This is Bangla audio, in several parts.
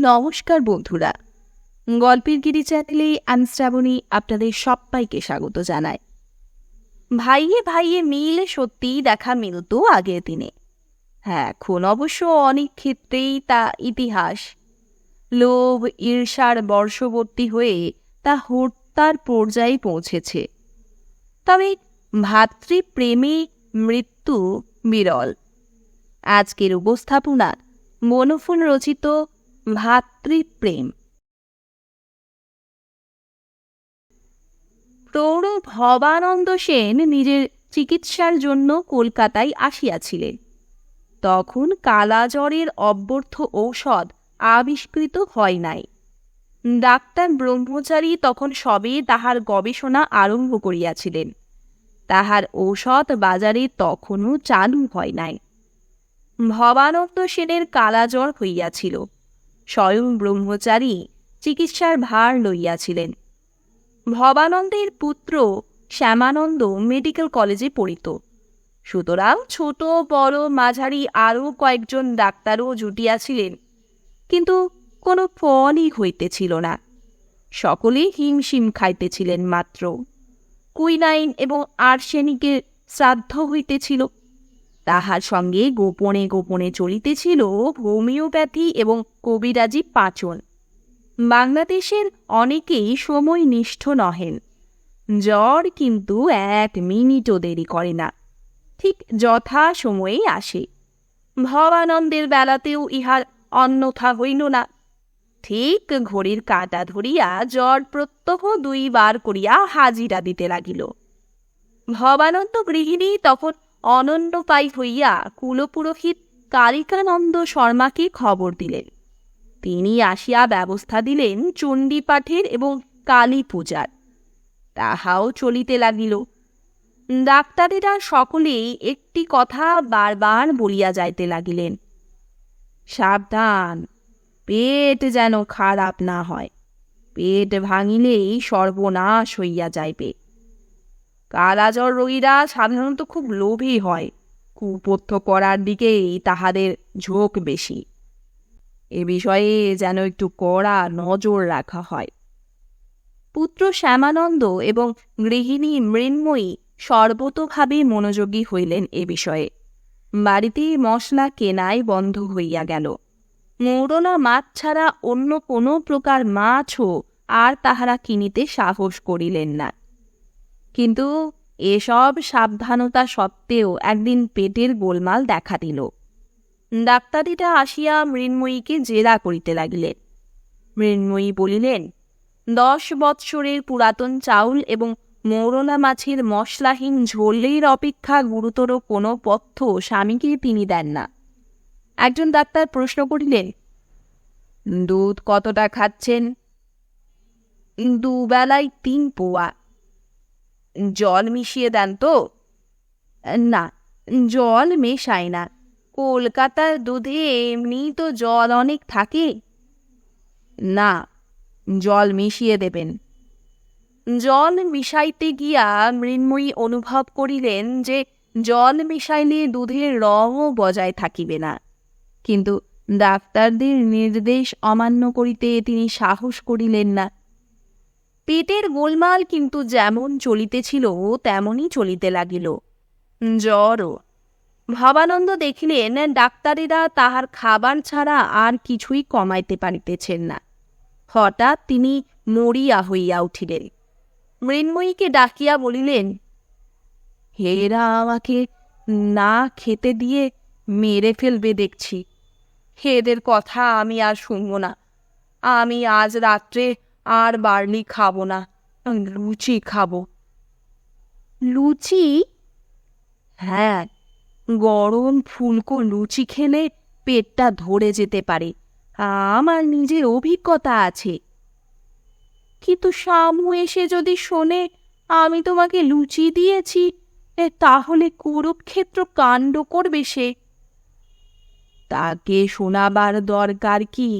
নমস্কার বন্ধুরা। গল্পের গিরি চ্যানেলে আমি শ্রাবণী আপনাদের সবাইকে স্বাগত জানাই। ভাইয়ে ভাইয়ে মিল সত্যিই দেখা মিলত আগের দিনে। হ্যাঁ এখন অবশ্য অনেক ক্ষেত্রেই তা ইতিহাস। লোভ, ঈর্ষার বর্ষবর্তী হয়ে তা হত্যার পর্যায়ে পৌঁছেছে। তবে ভাতৃপ্রেমে মৃত্যু বিরল। আজকের উপস্থাপনা মনফুল রচিত ভাতৃপ্রেম। প্রৌঢ় ভবানন্দ সেন নিজের চিকিৎসার জন্য কলকাতায় আসিয়াছিলেন। তখন কালাজ্বরের অব্যর্থ ঔষধ আবিষ্কৃত হয় নাই। ডাক্তার ব্রহ্মচারী তখন সবে তাহার গবেষণা আরম্ভ করিয়াছিলেন। তাহার ঔষধ বাজারে তখনও চালু হয় নাই। ভবানন্দ সেনের কালাজ্বর হইয়াছিল। স্বয়ং ব্রহ্মচারী চিকিৎসার ভার লইয়াছিলেন। ভবানন্দের পুত্র শ্যামানন্দ মেডিকেল কলেজে পড়িত। সুতরাং ছোট, বড়, মাঝারি আরও কয়েকজন ডাক্তারও জুটিয়াছিলেন, কিন্তু কোনো ফলই হইতেছিল না। সকলে হিমশিম খাইতেছিলেন মাত্র। কুইনাইন এবং আর্সেনিকের শ্রাদ্ধ হইতেছিল। তাহার সঙ্গে গোপনে গোপনে চলিতেছিল হোমিওপ্যাথি এবং কবিরাজি পাচন। বাংলাদেশের অনেকেই সময় নিষ্ঠ নহেন। জ্বর কিন্তু এক মিনিটও দেরি করে না। ঠিক যথা সময়েই আসে। ভবানন্দের বেলাতেও ইহার অন্যথা হইল না। ঠিক ঘড়ির কাঁটা ধরিয়া জ্বর প্রত্যহ দুইবার করিয়া হাজিরা দিতে লাগিল। ভবানন্দ গৃহিণী তখন অনন্যপায়ী হইয়া কুলপুরোহিত কালিকানন্দ শর্মাকে খবর দিলেন। তিনি আসিয়া ব্যবস্থা দিলেন চণ্ডীপাঠের এবং কালী পূজার তাহাও চলিতে লাগিল। ডাক্তারেরা সকলেই একটি কথা বারবার বলিয়া যাইতে লাগিলেন। সাবধান, পেট যেন খারাপ না হয়। পেট ভাঙিলেই সর্বনাশ হইয়া যাইবে। কালাজ্বর রোগীরা সাধারণত খুব লোভী হয়। কুপথ্য করার দিকেই তাহাদের ঝোঁক বেশি। এ বিষয়ে যেন একটু কড়া নজর রাখা হয়। পুত্র শ্যামানন্দ এবং গৃহিণী মৃন্ময়ী সর্বতোভাবে মনোযোগী হইলেন এ বিষয়ে। বাড়িতে মশলা কেনাই বন্ধ হইয়া গেল। মৌরলা মাছ ছাড়া অন্য কোনো প্রকার মাছও আর তাহারা কিনিতে সাহস করিলেন না। কিন্তু এসব সাবধানতা সত্ত্বেও একদিন পেটের গোলমাল দেখা দিল। ডাক্তারিটা আসিয়া মৃন্ময়ীকে জেরা করিতে লাগিলেন। মৃন্ময়ী বলিলেন, দশ বৎসরের পুরাতন চাউল এবং মৌরলা মাছের মশলাহীন ঝোলের অপেক্ষা গুরুতর কোনো পথ্য স্বামীকে তিনি দেন না। একজন ডাক্তার প্রশ্ন করিলেন, দুধ কতটা খাচ্ছেন? দুবেলায় তিন পোয়া। জল মিশিয়ে দেন তো? না, জল মেশায় না। কলকাতার দুধে এমনি তো জল অনেক থাকে। না, জল মিশিয়ে দেবেন। জল মিশাইতে গিয়া মৃন্ময়ী অনুভব করিলেন যে জল মিশাইলে দুধের রঙও বজায় থাকিবে না। কিন্তু ডাক্তারদের নির্দেশ অমান্য করিতে তিনি সাহস করিলেন না। পেটের গোলমাল কিন্তু যেমন চলিতেছিল, তেমনই চলিতে লাগিল। জ্বরও। ভবানন্দ দেখিলেন, ডাক্তারেরা তাহার খাবার ছাড়া আর কিছুই কমাইতে পারিতেছেন না। হঠাৎ তিনি মরিয়া হইয়া উঠিলেন। মৃন্ময়ীকে ডাকিয়া বলিলেন হেরা আমাকে না খেতে দিয়ে মেরে ফেলবে দেখছি। এদের কথা আমি আর শুনব না। আমি আজ রাত্রে আর বার্লি খাব না। লুচি খাব। লুচি? হ্যাঁ গরম ফুলকো লুচি খেলে পেটটা ধরে যেতে পারে। আমার নিজের অভিজ্ঞতা আছে। কিন্তু শামু এসে যদি শোনে আমি তোমাকে লুচি দিয়েছি তাহলে কুরুক্ষেত্র কাণ্ড করবে সে। তাকে শোনাবার দরকার কি?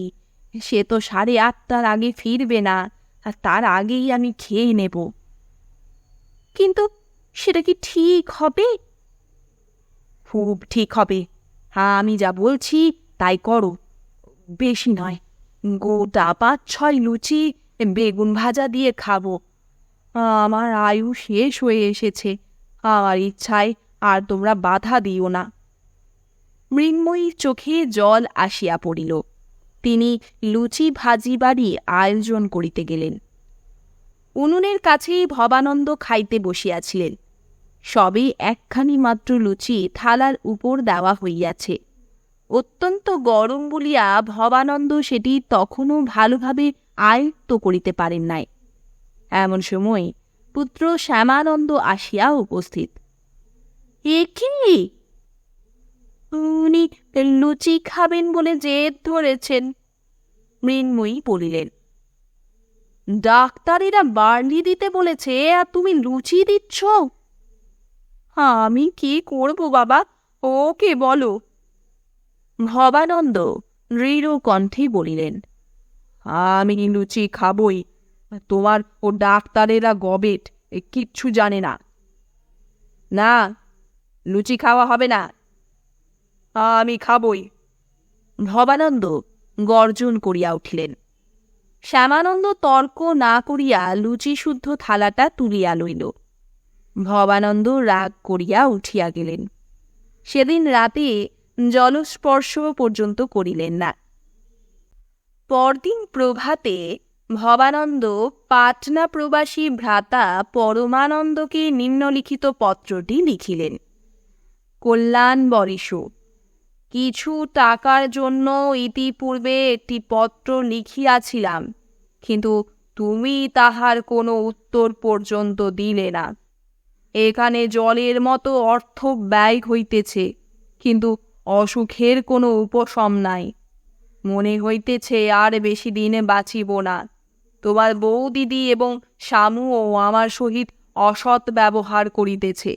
সে তো সাড়ে আটটার আগে ফিরবে না, আর তার আগেই আমি খেয়ে নেব। কিন্তু সেটা কি ঠিক হবে? খুব ঠিক হবে। হ্যাঁ আমি যা বলছি তাই করো। বেশি নয়, গোটা পাঁচ ছয় লুচি বেগুন ভাজা দিয়ে খাব। আমার আয়ু শেষ হয়ে এসেছে, আমার ইচ্ছায় আর তোমরা বাধা দিও না। মৃন্ময়ীর চোখে জল আসিয়া পড়িল। তিনি লুচি ভাজি বাড়ি আয়োজন করিতে গেলেন। উনুনের কাছেই ভবানন্দ খাইতে বসিয়াছিলেন। সবে একখানি মাত্র লুচি থালার উপর দেওয়া হইয়াছে। অত্যন্ত গরম বলিয়া ভবানন্দ সেটি তখনও ভালোভাবে আয়ত্ত করিতে পারেন নাই। এমন সময় পুত্র শ্যামানন্দ আসিয়া উপস্থিত। এ কি? উনি লুচি খাবেন বলে জেদ ধরেছেন। মৃন্ময়ী বলিলেন, ডাক্তারেরা বার্লি দিতে বলেছে, আর তুমি লুচি দিচ্ছ? আমি কি করব বাবা? ওকে বলো। ভবানন্দ দৃঢ় কণ্ঠে বলিলেন, আমি লুচি খাবই। তোমার ও ডাক্তারেরা গবেট কিচ্ছু জানে না। না, লুচি খাওয়া হবে না। আমি খাবই। ভবানন্দ গর্জন করিয়া উঠিলেন। শ্যামানন্দ তর্ক না করিয়া লুচি শুদ্ধ থালাটা তুলিয়া লইল। ভবানন্দ রাগ করিয়া উঠিয়া গেলেন। সেদিন রাতে জলস্পর্শ পর্যন্ত করিলেন না। পরদিন প্রভাতে ভবানন্দ পাটনা প্রবাসী ভ্রাতা পরমানন্দকে নিম্নলিখিত পত্রটি লিখিলেন। কল্যাণ বরিশ কিছু টাকার জন্য ইতিপূর্বে একটি পত্র লিখিয়াছিলাম, কিন্তু তুমি তাহার কোনো উত্তর পর্যন্ত দিলে না। এখানে জলের মতো অর্থ ব্যয় হইতেছে, কিন্তু অসুখের কোনো উপশম নাই। মনে হইতেছে আর বেশি দিনে বাঁচিব না। তোমার বউ দিদি এবং শামুও আমার সহিত অসৎ ব্যবহার করিতেছে।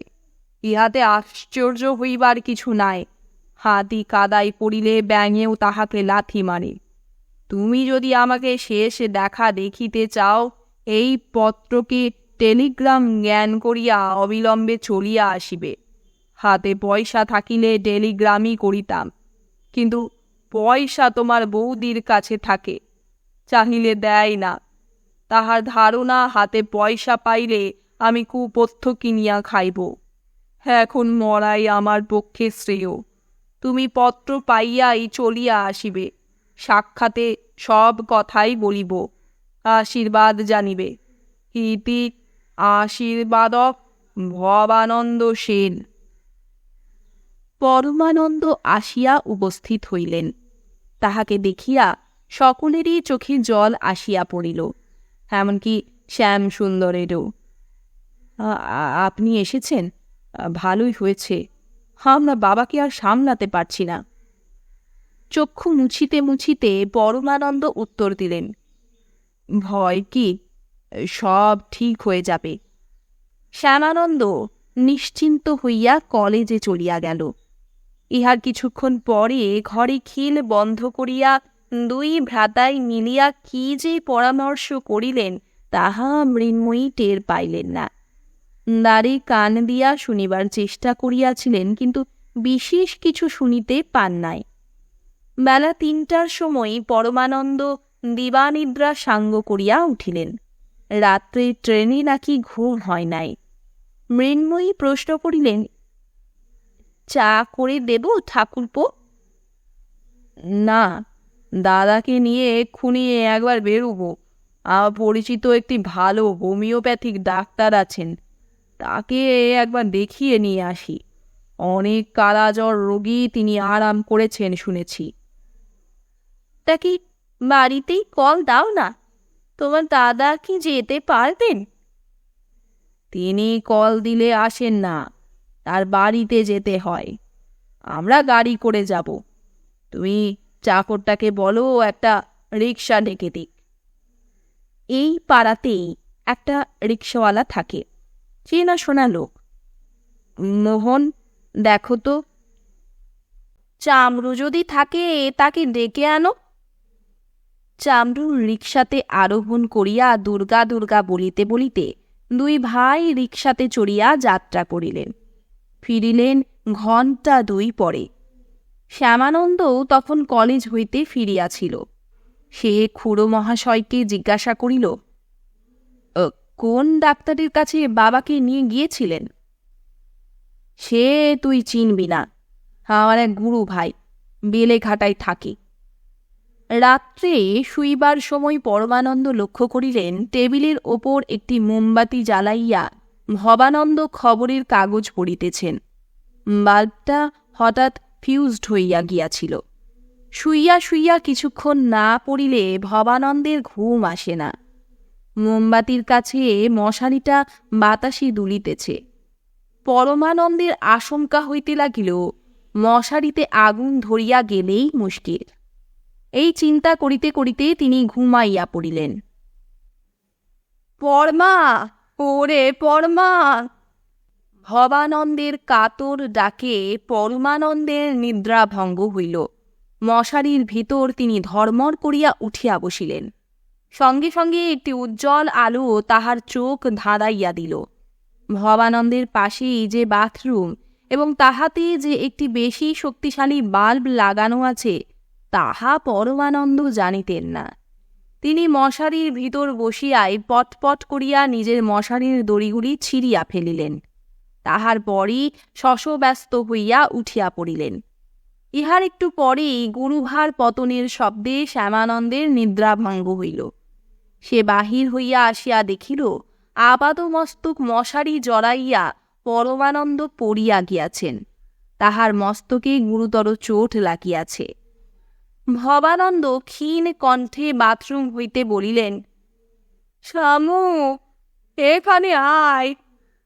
ইহাতে আশ্চর্য হইবার কিছু নাই। হাতি কাদায় পড়িলে ব্যাঙেও তাহাকে লাথি মারে। তুমি যদি আমাকে শেষ দেখা দেখিতে চাও, এই পত্রকে টেলিগ্রাম জ্ঞান করিয়া অবিলম্বে চলিয়া আসিবে। হাতে পয়সা থাকিলে টেলিগ্রামই করিতাম, কিন্তু পয়সা তোমার বৌদির কাছে থাকে, চাহিলে দেয় না। তাহার ধারণা, হাতে পয়সা পাইলে আমি কুপথ্য কিনিয়া খাইব। এখন মরাই আমার পক্ষে শ্রেয়। তুমি পত্র পাইয়াই চলিয়া আসিবে। সাক্ষাতে সব কথাই বলিব। আশীর্বাদ জানিবে। ইতি আশীর্বাদক ভবানন্দ সেন। পরমানন্দ আসিয়া উপস্থিত হইলেন। তাহাকে দেখিয়া সকলেরই চোখে জল আসিয়া পড়িল, এমনকি শ্যাম সুন্দরেরও আপনি এসেছেন? ভালোই হয়েছে। আমরা বাবাকে আর সামলাতে পারছি না। চক্ষু মুছিতে মুছিতে পরমানন্দ উত্তর দিলেন, ভয় কি? সব ঠিক হয়ে যাবে। শ্যামানন্দ নিশ্চিন্ত হইয়া কলেজে চলিয়া গেল। ইহার কিছুক্ষণ পরে ঘরে খিল বন্ধ করিয়া দুই ভ্রাতাই মিলিয়া কি যে পরামর্শ করিলেন, তাহা মৃন্ময়ী টের পাইলেন না। দ্বারে কান দিয়া শুনিবার চেষ্টা করিয়াছিলেন, কিন্তু বিশেষ কিছু শুনিতে পান নাই। বেলা তিনটার সময় পরমানন্দ দিবানিদ্রা সাঙ্গ করিয়া উঠিলেন। রাত্রে ট্রেনে নাকি ঘুম হয় নাই। মৃন্ময়ী প্রশ্ন করিলেন, চা করে দেব ঠাকুরপো? না, দাদাকে নিয়ে এক্ষুনি একবার বেরোবো। আমার পরিচিত একটি ভালো হোমিওপ্যাথিক ডাক্তার আছেন। তাকে একবার দেখিয়ে নিয়ে আসি। অনেক কালাজ্বর রোগী তিনি আরাম করেছেন শুনেছি। তা কি বাড়িতেই কল দাও না। তোমার দাদা কি যেতে পারবেন? তিনি কল দিলে আসেন না। তার বাড়িতে যেতে হয়। আমরা গাড়ি করে যাব। তুমি চাকরটাকে বলো, একটা রিক্সা ডেকে দিক। এই পাড়াতেই একটা রিক্সাওয়ালা থাকে। চেনা শোনা লোক? মোহন দেখো তো। চামড়ু যদি থাকে তাকে ডেকে আনো। চামড়ু রিক্সাতে আরোহণ করিয়া দুর্গা দুর্গা বলিতে বলিতে দুই ভাই রিক্সাতে চড়িয়া যাত্রা করিলেন। ফিরিলেন ঘণ্টা দুই পরে। শ্যামানন্দও তখন কলেজ হইতে ফিরিয়াছিল। সে খুড়ো মহাশয়কে জিজ্ঞাসা করিল "ও, কোন ডাক্তারের কাছে বাবাকে নিয়ে গিয়েছিলেন? সে তুই চিনবি না। আমার এক গুরু ভাই বেলেঘাটায় থাকে। রাত্রে শুইবার সময় পরমানন্দ লক্ষ্য করিলেন টেবিলের ওপর একটি মোমবাতি জ্বালাইয়া ভবানন্দ খবরের কাগজ পড়িতেছেন। বাল্বটা হঠাৎ ফিউজড হইয়া গিয়াছিল। শুইয়া শুইয়া কিছুক্ষণ না পড়িলে ভবানন্দের ঘুম আসে না। মোমবাতির কাছে মশারিটা বাতাসে দুলিতেছে। পরমানন্দের আশঙ্কা হইতে লাগিল, মশারিতে আগুন ধরিয়া গেলেই মুশকিল। এই চিন্তা করিতে করিতে তিনি ঘুমাইয়া পড়িলেন। পরমা, ওরে পরমা! ভবানন্দের কাতর ডাকে পরমানন্দের নিদ্রা ভঙ্গ হইল। মশারির ভিতর তিনি ধর্মর করিয়া উঠিয়া বসিলেন। সঙ্গে সঙ্গে একটি উজ্জ্বল আলো তাহার চোখ ধাঁধাইয়া দিল। ভবানন্দের পাশেই যে বাথরুম এবং তাহাতে যে একটি বেশি শক্তিশালী বাল্ব লাগানো আছে, তাহা পরমানন্দ জানিতেন না। তিনি মশারির ভিতর বসিয়াই পটপট করিয়া নিজের মশারির দড়িগুলি ছিঁড়িয়া ফেলিলেন। তাহার পরই শশব্যস্ত হইয়া উঠিয়া পড়িলেন। ইহার একটু পরেই গুরুভার পতনের শব্দে শ্যামানন্দের নিদ্রাভঙ্গ হইল। সে বাহির হইয়া আসিয়া দেখিল, আপাদমস্তক মশারি জড়াইয়া পরমানন্দ পড়িয়া গিয়াছেন। তাহার মস্তকে গুরুতর চোট লাগিয়াছে। ভবানন্দ ক্ষীণ কণ্ঠে বাথরুম হইতে বলিলেন শামু এখানে আয়,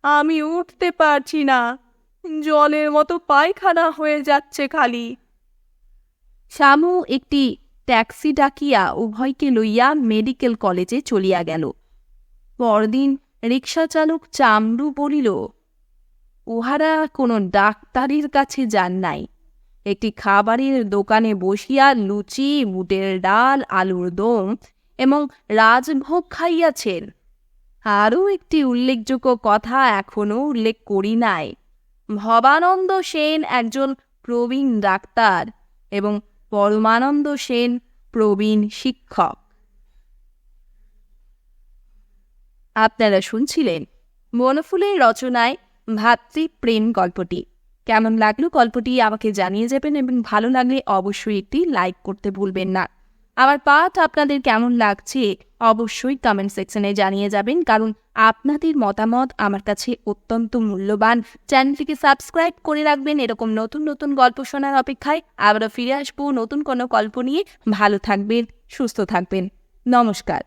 আমি উঠতে পারছি না, জলের মতো পায়খানা হয়ে যাচ্ছে খালি। শামু একটি ট্যাক্সি ডাকিয়া উভয়কে লইয়া মেডিকেল কলেজে চলিয়া গেল। পরদিন রিক্সা চালক চামড়ু বলিল, উহারা কোনো ডাক্তারের কাছে যান নাই। একটি খাবারের দোকানে বসিয়া লুচি বুটের ডাল, আলুর দম এবং রাজভোগ খাইয়াছেন। আরও একটি উল্লেখযোগ্য কথা এখনও উল্লেখ করি নাই। ভবানন্দ সেন একজন প্রবীণ ডাক্তার এবং পরমানন্দ সেন, প্রবীণ শিক্ষক। আপনারা শুনছিলেন মনফুলের রচনায় ভাতৃপ্রেম গল্পটি। কেমন লাগল গল্পটি আমাকে জানিয়ে যাবেন এবং ভালো লাগলে অবশ্যই একটি লাইক করতে ভুলবেন না। আমার পাঠ আপনাদের কেমন লাগছে অবশ্যই কমেন্ট সেকশনে জানিয়ে যাবেন, কারণ আপনাদের মতামত আমার কাছে অত্যন্ত মূল্যবান। চ্যানেলটিকে সাবস্ক্রাইব করে রাখবেন, এরকম নতুন নতুন গল্প শোনার অপেক্ষায় আবারও ফিরে আসব নতুন কোনো গল্প নিয়ে। ভালো থাকবেন, সুস্থ থাকবেন। নমস্কার।